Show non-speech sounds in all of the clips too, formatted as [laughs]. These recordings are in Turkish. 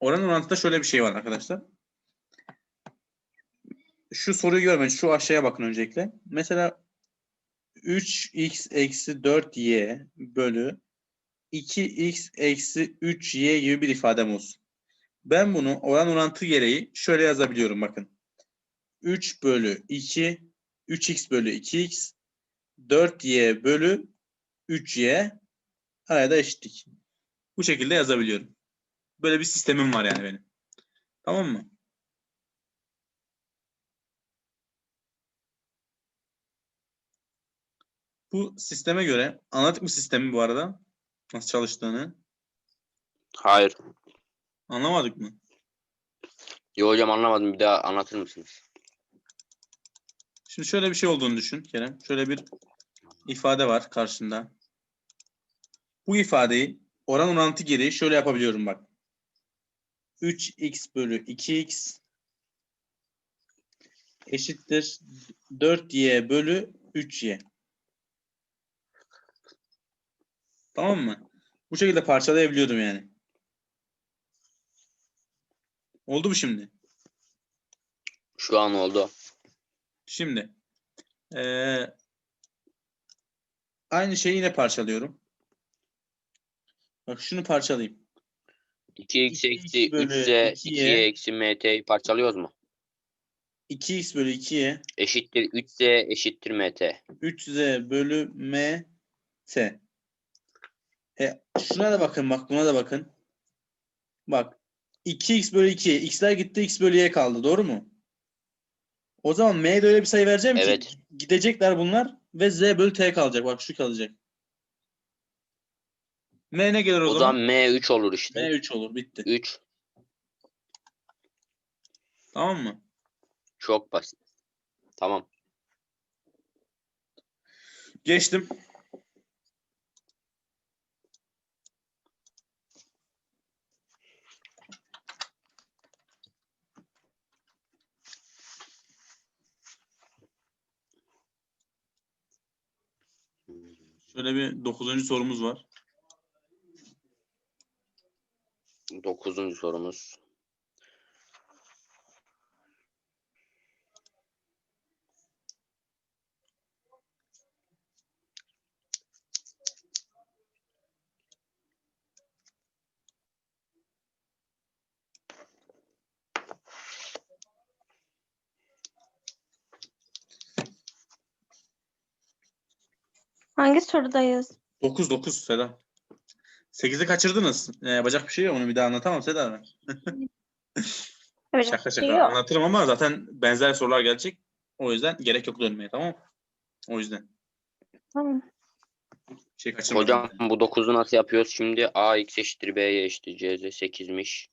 oran orantıda şöyle bir şey var arkadaşlar. Şu soruyu görmeyin. Şu aşağıya bakın öncelikle. Mesela 3x eksi 4y bölü 2x eksi 3y gibi bir ifadem olsun. Ben bunu oran orantı gereği şöyle yazabiliyorum bakın. 3 bölü 2 3x bölü 2x 4y bölü 3y araya eşitlik. Bu şekilde yazabiliyorum. Böyle bir sistemim var yani benim. Tamam mı? Bu sisteme göre anladık mı sistemi bu arada? Nasıl çalıştığını? Hayır. Anlamadık mı? Yo hocam anlamadım. Bir daha anlatır mısınız? Şimdi şöyle bir şey olduğunu düşün Kerem. Şöyle bir ifade var karşında. Bu ifadeyi oran orantı gereği şöyle yapabiliyorum bak. 3x bölü 2x eşittir 4y bölü 3y. Tamam mı? Bu şekilde parçalayabiliyordum yani. Oldu mu şimdi? Şu an oldu. Şimdi eee, aynı şeyi yine parçalıyorum. Bak şunu parçalayayım. 2x 2x eksi bölü 3z 2y. 2y eksi mt'yi parçalıyoruz mu? 2x bölü 2y Eşittir 3z eşittir mt. 3z bölü m t. E, şuna da bakın bak buna da bakın. Bak 2x bölü 2 x'ler gitti x bölü y kaldı doğru mu? O zaman m'de öyle bir sayı vereceğim Evet. ki gidecekler bunlar ve z bölü t kalacak. Bak şu kalacak. M ne gelir o, O zaman? zaman m 3 olur işte. m 3 olur bitti. 3 Tamam mı? çok basit. Tamam. Geçtim. Şöyle bir dokuzuncu sorumuz var. Dokuzuncu sorumuz. Hangi sorudayız? 9 9 Seda. 8'i kaçırdınız. Ee, yapacak bir şey yok. Onu bir daha anlatamam Seda ben. Evet, [laughs] Şaka şey şaka. yok. Anlatırım ama zaten benzer sorular gelecek. O yüzden gerek yok dönmeye tamam mı? O yüzden. Tamam. Şey kaçırmadım. Hocam bu 9'u nasıl yapıyoruz şimdi? ax eşittir b'ye eşittir cz 8'miş.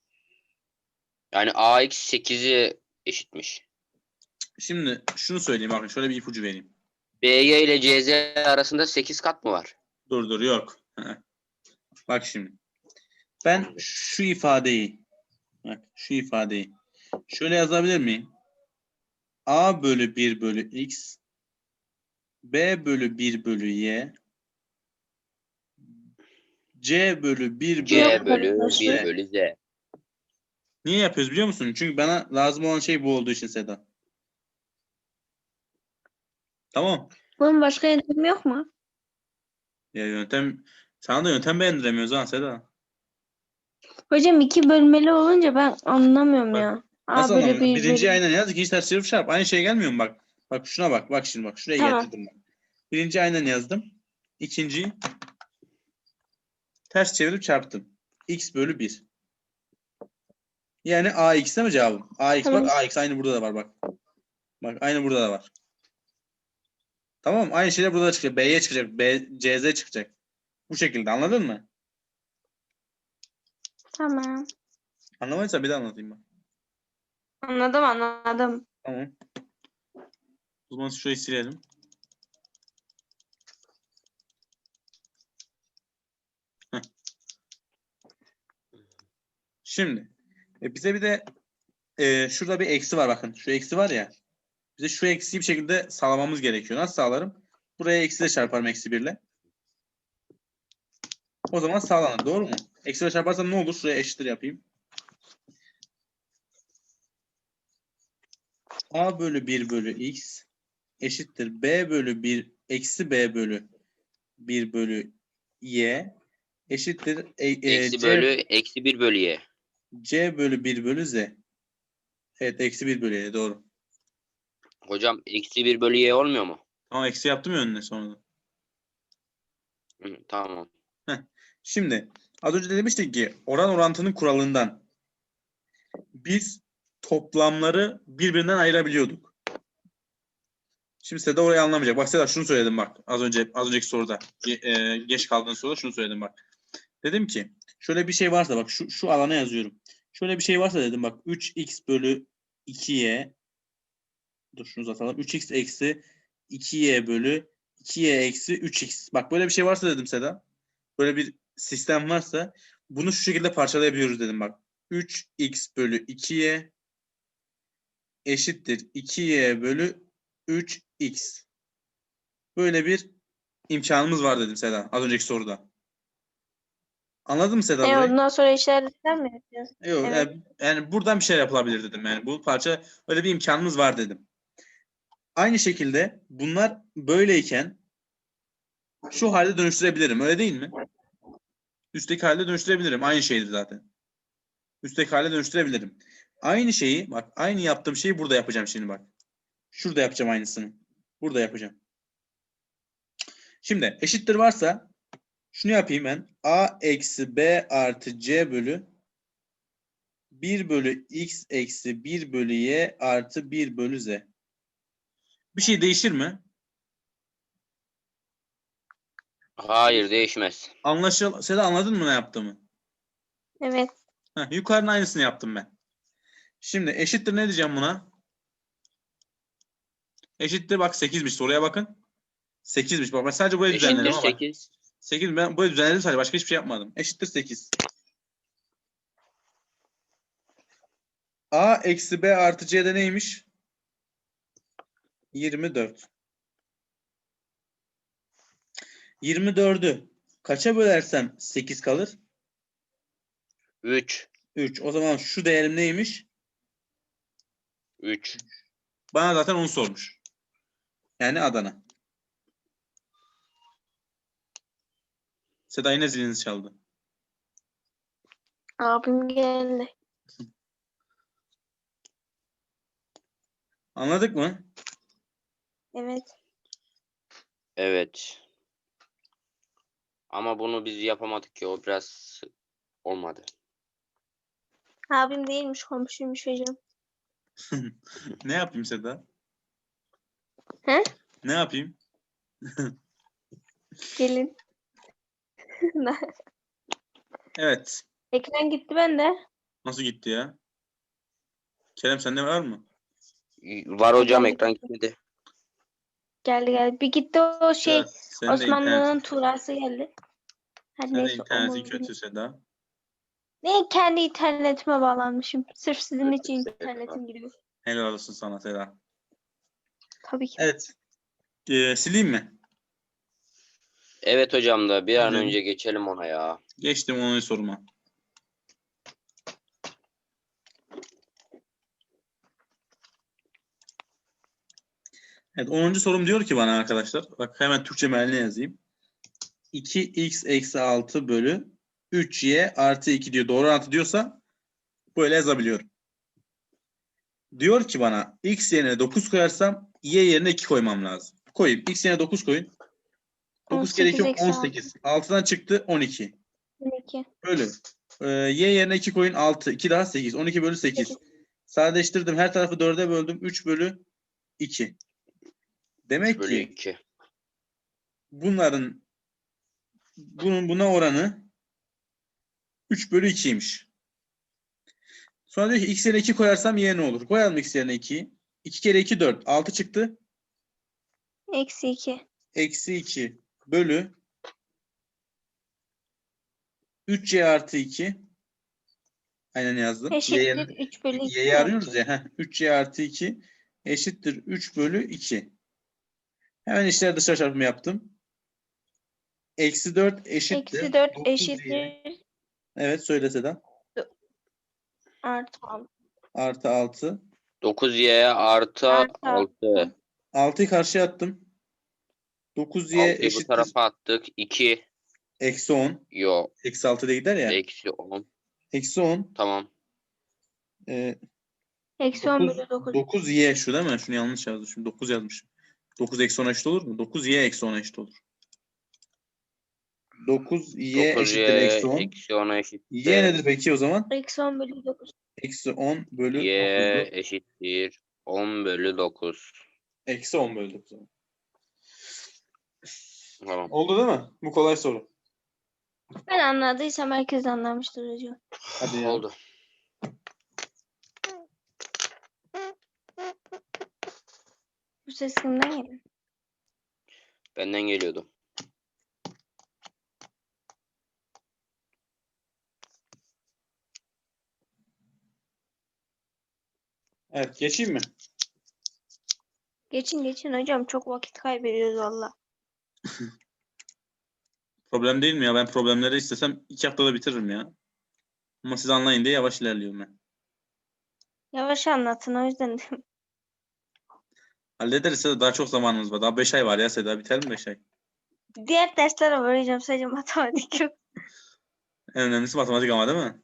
Yani ax 8'i eşitmiş. Şimdi şunu söyleyeyim bakın şöyle bir ipucu vereyim. by ile cz arasında 8 kat mı var? Dur dur yok. Bak şimdi. Ben şu ifadeyi bak şu ifadeyi şöyle yazabilir miyim? A bölü 1 bölü x B bölü 1 bölü y C bölü 1 bölü c bölü arkadaşlar. 1 bölü z. Niye yapıyoruz biliyor musun? Çünkü bana lazım olan şey bu olduğu için Seda. Tamam. Bunun başka yöntemi yok mu? Ya yöntem sana da yöntem beğendiremiyoruz ha Seda. Hocam iki bölmeli olunca ben anlamıyorum Bak, ya. A Nasıl anlamadın? bir Birinci bölü- aynen yaz, ikinci ters çevirip çarp. Aynı şey gelmiyor mu bak? Bak şuna bak. Bak şimdi bak. Şuraya Tamam. getirdim bak. Birinci aynen yazdım. İkinciyi ters çevirip çarptım. X bölü 1. Yani AX değil mi cevabım? AX Tamam. bak AX aynı burada da var bak. Bak aynı burada da var. Tamam? Aynı şeyler burada da çıkacak. B'ye çıkacak. B, CZ çıkacak. Bu şekilde anladın mı? Tamam. Anlamadıysan bir daha anlatayım bak. Anladım anladım. Tamam. O zaman şurayı silelim. Heh. Şimdi e, bize bir de e, şurada bir eksi var bakın. Şu eksi var ya. Bize şu eksiyi bir şekilde sağlamamız gerekiyor. Nasıl sağlarım? Buraya eksiyle çarparım eksi birle. O zaman sağlanır. Doğru mu? Eksi 5 yaparsam ne olur? Şuraya eşittir yapayım. A bölü 1 bölü x eşittir. B bölü 1 eksi B bölü 1 bölü y eşittir. E, e, eksi C, bölü eksi 1 bölü y. C bölü 1 bölü z. Evet eksi 1 bölü y doğru. Hocam eksi 1 bölü y olmuyor mu? Tamam eksi yaptım ya önüne sonunda. Hı, tamam. Heh. Şimdi az önce de demiştik ki oran orantının kuralından biz toplamları birbirinden ayırabiliyorduk. Şimdi Seda orayı anlamayacak. Bak Seda şunu söyledim bak. Az önce az önceki soruda. ge- e, geç kaldığın soruda şunu söyledim bak. Dedim ki şöyle bir şey varsa bak şu, şu alana yazıyorum. Şöyle bir şey varsa dedim bak 3x bölü 2y dur şunu uzatalım. 3x eksi 2y bölü 2y eksi 3x. Bak böyle bir şey varsa dedim Seda. Böyle bir sistem varsa bunu şu şekilde parçalayabiliyoruz dedim bak. 3x bölü 2y eşittir 2y bölü 3x. Böyle bir imkanımız var dedim Seda az önceki soruda. Anladın mı Seda? E, burayı? ondan sonra işaretler mi yapacağız? Yok, Evet. yani, yani buradan bir şey yapılabilir dedim. Yani bu parça öyle bir imkanımız var dedim. Aynı şekilde bunlar böyleyken şu halde dönüştürebilirim. Öyle değil mi? Üstteki halde dönüştürebilirim. Aynı şeydi zaten. Üstteki halde dönüştürebilirim. Aynı şeyi bak aynı yaptığım şeyi burada yapacağım şimdi bak. Şurada yapacağım aynısını. Burada yapacağım. Şimdi eşittir varsa şunu yapayım ben. A eksi B artı C bölü 1 bölü x eksi 1 bölü y artı 1 bölü z. Bir şey değişir mi? Hayır değişmez. Anlaşıl Seda anladın mı ne yaptığımı? Evet. Heh, yukarının aynısını yaptım ben. Şimdi eşittir ne diyeceğim buna? Eşittir bak 8'miş soruya bakın. 8'miş bak ben sadece burayı Eşittir düzenledim ama bak. 8. 8 ben burayı düzenledim sadece başka hiçbir şey yapmadım. Eşittir 8. A eksi B artı C'de neymiş? 24. 24'ü kaça bölersem 8 kalır? 3. 3. O zaman şu değerim neymiş? 3. Bana zaten onu sormuş. Yani Adana. Seda yine ziliniz çaldı. Abim geldi. Anladık mı? Evet. Evet. Ama bunu biz yapamadık ki o biraz olmadı. Abim değilmiş komşuymuş hocam. [laughs] Ne yapayım Seda? He? Ne yapayım? [laughs] Gelin. [laughs] Evet. Ekran gitti bende. Nasıl gitti ya? Kerem sende var mı? Var hocam Hocam, ekran gitmedi. Geldi geldi. Bir gitti o şey Evet, senin de Osmanlı'nın tuğrası geldi. Hadi senin de neyse. internetin onu- kötü Seda. Ne kendi internetime bağlanmışım. Sırf sizin Evet, için evet, internetim gidiyor. Helal olsun sana Seda. Tabii ki. Evet. Ee, sileyim mi? Evet hocam da bir an önce geçelim ona ya. Geçtim onun soruma. Evet 10. sorum diyor ki bana arkadaşlar. Bak hemen Türkçe mealine yazayım. 2x eksi 6 bölü 3y artı 2 diyor. Doğru orantı diyorsa böyle yazabiliyorum. Diyor ki bana x yerine 9 koyarsam y yerine 2 koymam lazım. Koyayım. x yerine 9 koyun. 9 kere 2 18 eksi 18. 6'dan çıktı 12. 12. Bölü. Ee, y yerine 2 koyun 6. 2 daha 8. 12 bölü 8. Sekiz. Sadeleştirdim. Her tarafı 4'e böldüm. 3 bölü 2. Demek Bölü ki 2. bunların bunun buna oranı 3 bölü 2'ymiş. Sonra diyor ki x yerine 2 koyarsam y ne olur? Koyalım x yerine 2'yi. 2 kere 2 4. 6 çıktı. Eksi 2. Eksi 2 bölü 3y artı 2. Aynen yazdım. Y yerine- Eşittir 3 bölü 2. Y'yi arıyoruz ya. heh, 3y artı 2 eşittir 3 bölü 2. Hemen işler dışarı çarpımı yaptım. Eksi 4 eşittir. Eksi 4 9y. eşittir. Evet söyle Seda. Artı 6. Artı 6. 9y artı Artı 6. 6'yı karşıya attım. 9y 6'yı bu eşittir. tarafa attık. 2. Eksi 10. Yo. Eksi 6 da gider ya. Eksi 10. Eksi 10. Tamam. E, Eksi 10 9, bölü 9. 9y şu değil mi? Şunu yanlış yazdım. Şimdi 9 yazmışım. 9 eksi 10 eşit olur mu? 9y eksi 10 eşit olur. 9y 9y eşittir eksi 10. eksi 10'a eşittir. y nedir peki o zaman? Eksi 10 bölü 9. Eksi 10 bölü y 9'dur. eşittir 10 bölü 9. Eksi 10 bölü 9. Tamam. Oldu değil mi? Bu kolay soru. Ben anladıysam herkes anlamıştır hocam. Hadi ya. Oldu. Bu ses kimden geliyor? Benden geliyordu. Evet geçeyim mi? Geçin geçin hocam çok vakit kaybediyoruz valla. [laughs] Problem değil mi ya? Ben problemleri istesem iki haftada bitiririm ya. Ama siz anlayın diye yavaş ilerliyorum ben. Yavaş anlatın o yüzden de- Hallederiz Seda. Daha çok zamanımız var. Daha 5 ay var ya Seda. Biter mi 5 ay? Diğer derslere var hocam sadece matematik yok. En önemlisi matematik ama değil mi?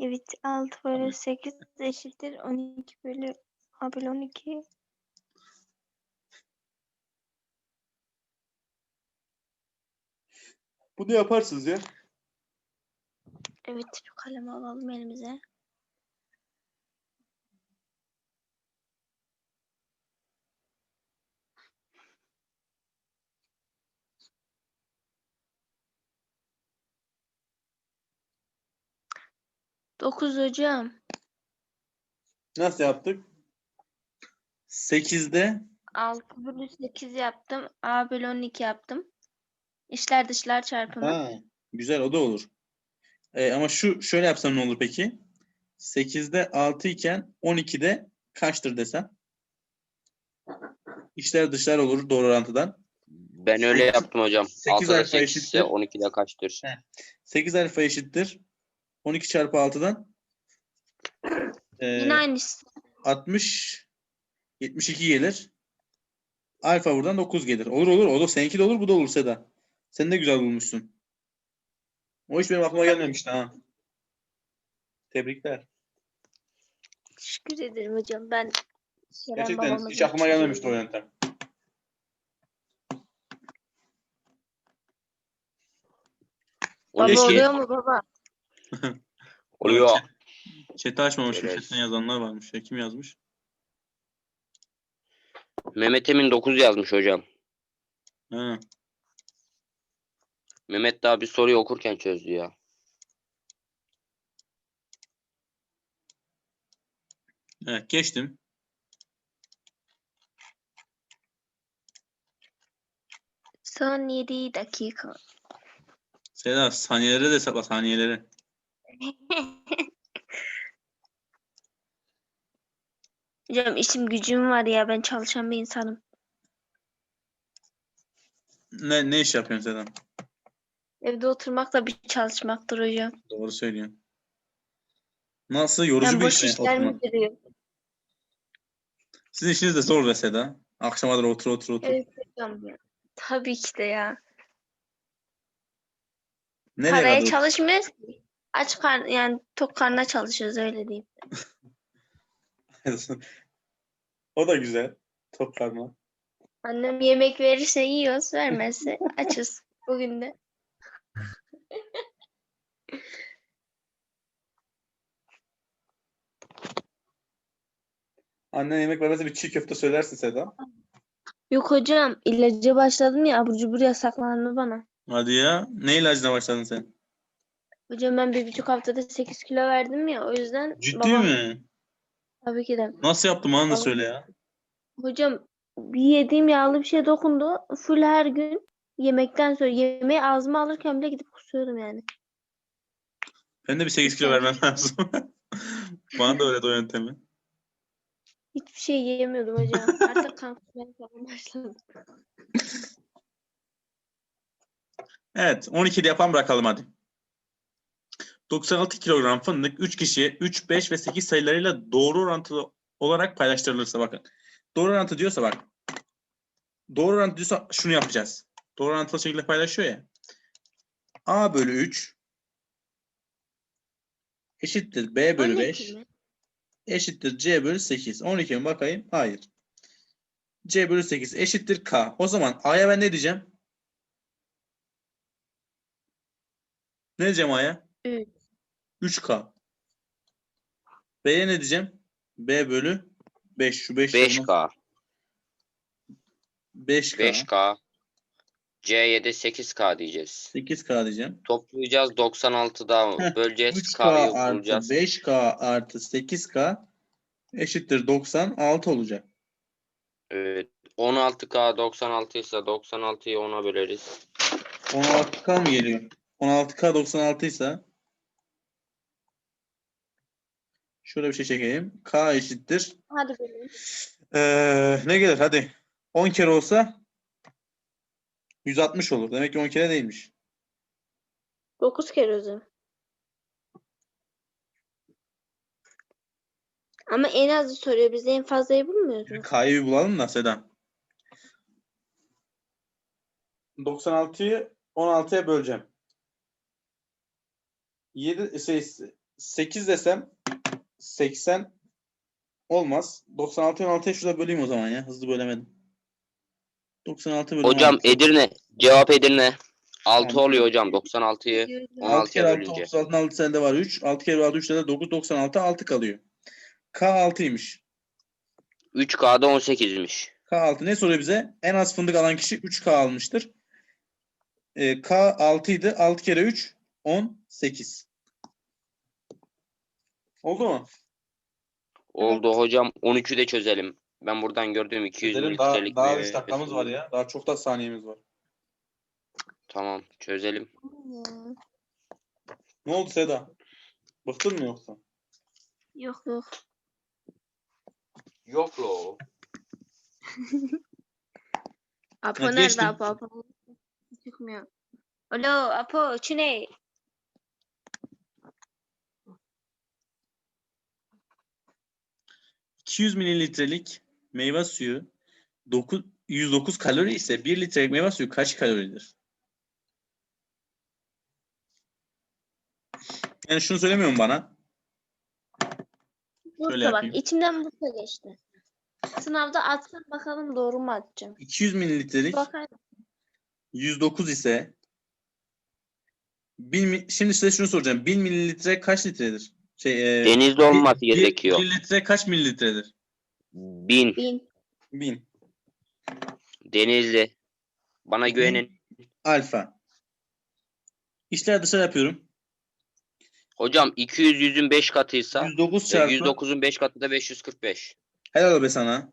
Evet 6 bölü 8 eşittir 12 bölü A bölü 12. Bunu yaparsınız ya. Evet bir kalem alalım elimize. Dokuz hocam. Nasıl yaptık? 8'de 6 bölü 8 yaptım. A bölü 12 yaptım. İşler dışlar çarpımı. ha, güzel o da olur. Ee, ama şu şöyle yapsam ne olur peki? 8'de 6 iken 12'de kaçtır desem? İşler dışlar olur doğru orantıdan. Ben öyle yaptım hocam. sekiz 6'da alfa 8 ise eşittir. 12'de kaçtır? 8 alfa eşittir. 12 çarpı 6'dan [clears throat] ee, Yine aynısı. 60 72 gelir. Alfa buradan 9 gelir. Olur olur. O da seninki de olur bu da olur Seda. Sen de güzel bulmuşsun. O hiç benim aklıma gelmemişti ha. Tebrikler. Teşekkür ederim hocam. Ben Kerem Gerçekten babama hiç aklıma gelmemişti o yöntem. Baba Keşke- oluyor mu baba? Oluyor. Chat'i açmamışım. Evet. Chat'ten yazanlar varmış. Ya kim yazmış? Mehmet Emin 9 yazmış hocam. Ha. Mehmet daha bir soruyu okurken çözdü ya. Evet geçtim. Son 7 dakika. Seda saniyeleri de hesapla saniyeleri. [laughs] Hocam işim gücüm var ya ben çalışan bir insanım. Ne, ne iş yapıyorsun Seda? Evde oturmak da bir çalışmaktır hocam. Doğru söylüyorsun. Nasıl? Yorucu Ben bir boş iş mi? işler oturmak? Sizin işiniz de zor be Seda. Akşama kadar otur otur otur. Evet hocam ya. Tabii ki de ya. Nereye Paraya kadar? çalışmıyoruz ki. Aç kar yani tok karnına çalışıyoruz öyle diyeyim. [laughs] o da güzel. Top karma. Annem yemek verirse yiyoruz, vermezse açız. Bugün de. [laughs] Annen yemek vermezse bir çiğ köfte söylersin Seda. Yok hocam ilaca başladım ya abur cubur yasaklandı bana. Hadi ya. Ne ilacına başladın sen? Hocam ben bir buçuk haftada 8 kilo verdim ya o yüzden Ciddi babam mi? tabii ki de. Nasıl yaptım bana da Babam- söyle ya. Hocam bir yediğim yağlı bir şey dokundu. Full her gün yemekten sonra yemeği ağzıma alırken bile gidip kusuyorum yani. Ben de bir 8 kilo vermem lazım. [laughs] bana da öğret o yöntemi. Hiçbir şey yiyemiyordum hocam. Artık kan falan başladım. Evet. 12'de yapan bırakalım hadi. 96 kilogram fındık 3 kişiye 3, 5 ve 8 sayılarıyla doğru orantılı olarak paylaştırılırsa bakın. Doğru orantı diyorsa bak. Doğru orantı diyorsa şunu yapacağız. Doğru orantılı şekilde paylaşıyor ya. A bölü 3 eşittir B bölü 12 5 mi? eşittir C bölü 8. 12 mi bakayım? Hayır. C bölü 8 eşittir K. O zaman A'ya ben ne diyeceğim? Ne diyeceğim A'ya? Üç. 3K. B'ye ne diyeceğim? B bölü 5. Şu 5 5K. 5K. 5K. C'ye de 8K diyeceğiz. 8K diyeceğim. Toplayacağız 96'da Heh, böleceğiz 3K K'yı artı bulacağız. 5K artı 8K eşittir 96 olacak. Evet. 16K 96 ise 96'yı 10'a böleriz. 16K mı geliyor? 16K 96 ise şöyle bir şey çekeyim. K eşittir. Hadi bölün. Ee, ne gelir? Hadi. 10 kere olsa 160 olur. Demek ki 10 kere değilmiş. 9 kere o zaman. Ama en azı soruyor. Biz en fazlayı bulmuyoruz mu? K'yı bir bulalım da Sedan. 96'yı 16'ya böleceğim. 7 şey, 8 desem 80 olmaz. 96'yı 16'ya şurada böleyim o zaman ya. Hızlı bölemedim. 96 bölü Hocam 16. Edirne. Cevap Edirne. 6 Tamam. oluyor hocam 96'yı. 6 16'ya kere 6 bölünce. 36'nın 6 sende var 3. 6 kere 6 3'te de 9 96 6 kalıyor. K 6'ymış. 3K'da 18'miş. K 6 ne soruyor bize? En az fındık alan kişi 3K almıştır. Ee, K 6 idi. 6 kere 3 18. Oldu mu? Oldu hocam 13'ü de çözelim. Ben buradan gördüğüm 200 Çözelim. Daha, mililitrelik daha bir 5 dakikamız var ya. Daha çok da saniyemiz var. Tamam çözelim. Ne oldu Seda? Bıktın mı yoksa? Yok yok. Yok lo. [laughs] Apo nerede geçtim. Apo? Apo çıkmıyor. Alo Apo Çiney. ...200 mililitrelik meyve suyu 9, 109 kalori ise 1 litrelik meyve suyu kaç kaloridir? Yani şunu söylemiyorum bana. Bursa bak içimden Bursa geçti. Sınavda atsam bakalım doğru mu atacağım. 200 mililitrelik Bakar 109 ise 1000 mi- şimdi size şunu soracağım. 1000 mililitre kaç litredir? Şey, e, Denizde olması bir- gerekiyor. bir litre kaç mililitredir? 1000 bin. 1000. Denizli. Bana güvenin. Alfa. İşler dışarı yapıyorum. Hocam 200 yüzün 5 katıysa 109 e, çarpı. 109'un 5 katı da 545. Helal be sana.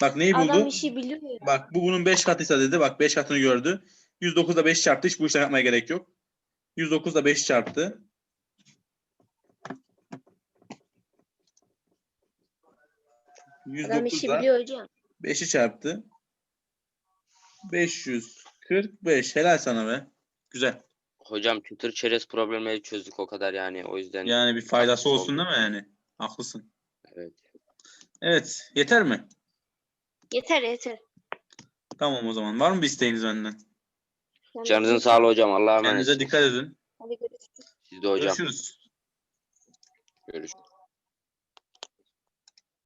Bak neyi buldu? Adam işi biliyor ya. Bak bu bunun 5 katıysa dedi. Bak 5 katını gördü. 109'da 5 çarptı. Hiç bu işlem yapmaya gerek yok. 109'da 5 çarptı. Adam işi 109'da biliyor hocam. 5'i çarptı. 545. Helal sana be. Güzel. Hocam çıtır çerez problemleri çözdük o kadar yani o yüzden. Yani bir faydası olsun oldu. değil mi yani? Haklısın. Evet. Evet. Yeter mi? Yeter yeter. Tamam o zaman. Var mı bir isteğiniz benden? Sen Canınızın sağlığı hocam. Allah'a emanet. Kendinize dikkat edin. Hadi görüşürüz. Siz de hocam. Görüşürüz. Görüşürüz.